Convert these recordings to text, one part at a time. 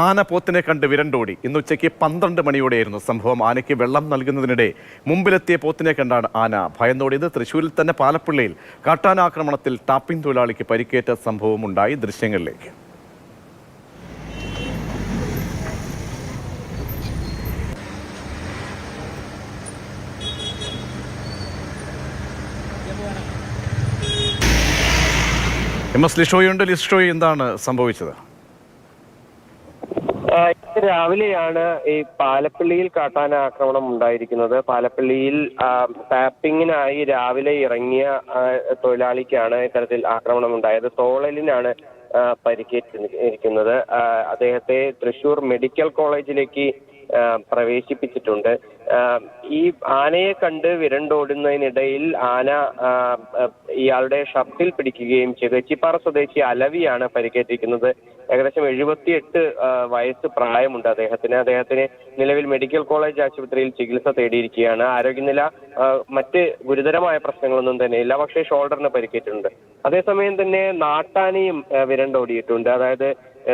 ആന പോത്തിനെ കണ്ട് വിരണ്ടോടി. ഇന്ന് ഉച്ചയ്ക്ക് പന്ത്രണ്ട് മണിയോടെയായിരുന്നു സംഭവം. ആനയ്ക്ക് വെള്ളം നൽകുന്നതിനിടെ മുമ്പിലെത്തിയ പോത്തിനെ കണ്ടാണ് ആന. ഭയന്നോടിയത് തൃശ്ശൂരിൽ തന്നെ പാലപ്പിള്ളിയിൽ കാട്ടാനാക്രമണത്തിൽ ടാപ്പിംഗ് തൊഴിലാളിക്ക് പരിക്കേറ്റ സംഭവം ഉണ്ടായി ദൃശ്യങ്ങളിലേക്ക്. എം എസ് ലിഷോയുണ്ട്. ലിഷോയ് എന്താണ് സംഭവിച്ചത്? രാവിലെയാണ് ഈ പാലപ്പള്ളിയിൽ കാട്ടാന ആക്രമണം ഉണ്ടായിരിക്കുന്നത്. പാലപ്പള്ളിയിൽ ടാപ്പിങ്ങിനായി രാവിലെ ഇറങ്ങിയ തൊഴിലാളിക്കാണ് ഇത്തരത്തിൽ ആക്രമണം ഉണ്ടായത്. തോളലിനാണ് പരിക്കേറ്റിരിക്കുന്നത്. അദ്ദേഹത്തെ തൃശൂർ മെഡിക്കൽ കോളേജിലേക്ക് പ്രവേശിപ്പിച്ചിട്ടുണ്ട്. ഈ ആനയെ കണ്ട് വിരണ്ടോടുന്നതിനിടയിൽ ആന ഇയാളുടെ ഷർട്ടിൽ പിടിക്കുകയും ചെയ്തു. എച്ചിപ്പാറ സ്വദേശി അലവിയാണ് പരിക്കേറ്റിരിക്കുന്നത്. ഏകദേശം എഴുപത്തിയെട്ട് വയസ്സ് പ്രായമുണ്ട് അദ്ദേഹത്തിന്. അദ്ദേഹത്തിന് നിലവിൽ മെഡിക്കൽ കോളേജ് ആശുപത്രിയിൽ ചികിത്സ തേടിയിരിക്കുകയാണ്. ആരോഗ്യനില മറ്റ് ഗുരുതരമായ പ്രശ്നങ്ങളൊന്നും തന്നെ ഇല്ല. പക്ഷേ ഷോൾഡറിന് പരിക്കേറ്റിട്ടുണ്ട്. അതേസമയം തന്നെ നാട്ടാനയും വിരണ്ടോടിയിട്ടുണ്ട്. അതായത്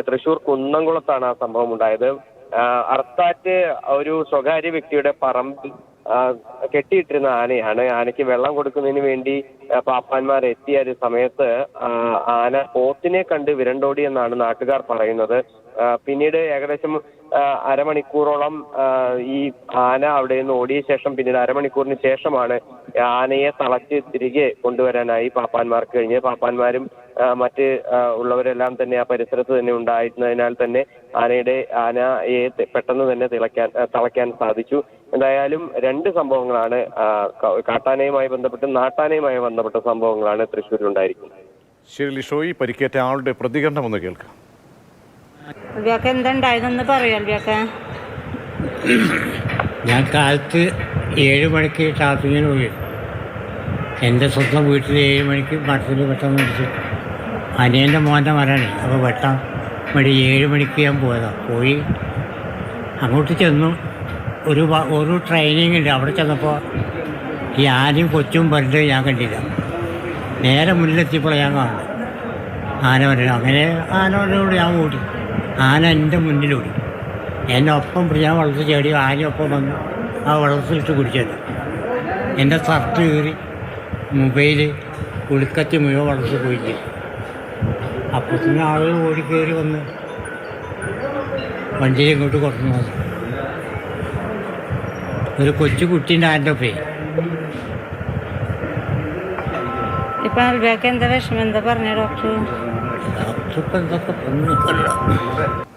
തൃശൂർ കുന്നംകുളത്താണ് ആ സംഭവം ഉണ്ടായത്. അർത്താറ്റ് ഒരു സ്വകാര്യ വ്യക്തിയുടെ പറമ്പിൽ കെട്ടിയിട്ടിരുന്ന ആനയാണ്. ആനയ്ക്ക് വെള്ളം കൊടുക്കുന്നതിന് വേണ്ടി പാപ്പാന്മാർ എത്തിയ ഒരു സമയത്ത് ആന പോത്തിനെ കണ്ട് വിരണ്ടോടി എന്നാണ് നാട്ടുകാർ പറയുന്നത്. പിന്നീട് ഏകദേശം അരമണിക്കൂറോളം ഈ ആന അവിടെ നിന്ന് ഓടിയ ശേഷം പിന്നീട് അരമണിക്കൂറിന് ശേഷമാണ് ആനയെ തളച്ച് തിരികെ കൊണ്ടുവരാനായി പാപ്പാന്മാർക്ക് കഴിഞ്ഞത്. പാപ്പാന്മാരും മറ്റ് ഉള്ളവരെല്ലാം തന്നെ ആ പരിസരത്ത് തന്നെ ഉണ്ടായിരുന്നതിനാൽ തന്നെ ആനയുടെ ആനയെ പെട്ടെന്ന് തന്നെ തിളയ്ക്കാൻ തളയ്ക്കാൻ സാധിച്ചു. എന്തായാലും രണ്ട് സംഭവങ്ങളാണ് കാട്ടാനയുമായി ബന്ധപ്പെട്ട് നാട്ടാനയുമായി ബന്ധപ്പെട്ട സംഭവങ്ങളാണ് തൃശ്ശൂരിൽ ഉണ്ടായിരിക്കുന്നത് ശരി ലിഷോയി പരിക്കേറ്റ ആളുടെ പ്രതികരണം ഒന്ന് കേൾക്കാം. അൽബിയാക്ക എന്തുണ്ടായതെന്ന് പറയൂ ഞാൻ കാലത്ത് ഏഴ് മണിക്ക് ഷാപ്പിങ്ങിന് പോയി. എന്റെ സ്വന്തം വീട്ടിൽ ഏഴ് മണിക്ക് മഠത്തിൽ വെട്ടം മേടിച്ചു. അനിയന്റെ മോന്റെ മരാണ് അപ്പോൾ വെട്ടം വേണ്ടി ഏഴ് മണിക്ക് ഞാൻ പോയതാണ് പോയി അങ്ങോട്ട് ചെന്നു. ഒരു ഒരു ട്രെയിനിങ് ഉണ്ട്. അവിടെ ചെന്നപ്പോൾ ഈ ആനയും കൊച്ചും പറഞ്ഞിട്ട് ഞാൻ കണ്ടില്ല. നേരെ മുന്നിലെത്തിയപ്പോൾ ഞാൻ കാണുന്നു. ആന വരണം അങ്ങനെ ആനയോട് ഞാൻ ഓടി. ആന എന്റെ മുന്നിലൂടി. എന്നെ ഒപ്പം ഞാൻ വെള്ളത്തിൽ ചാടി ആനയൊപ്പം വന്ന് ആ വെള്ളത്തിലിട്ട് കുടിച്ചത്. എന്റെ ഷർട്ട് കീറി മൊബൈൽ കുളിക്കത്തി മുഴുവൻ വളർത്തി പോയി ചെയ്തു അപ്പോൾ തന്നെ ആളുകൾ ഓടി കയറി വന്ന് വണ്ടിയിൽ ഇങ്ങോട്ട് കുറഞ്ഞു വന്നു ഒരു കൊച്ചു കുട്ടീന്റെ ആന്റെ പേ ഇപ്പം എന്താ വിഷമം? എന്താ പറഞ്ഞ ഡോക്ടർ? ഡോക്ടർ ഇപ്പം എന്തൊക്കെ പറഞ്ഞു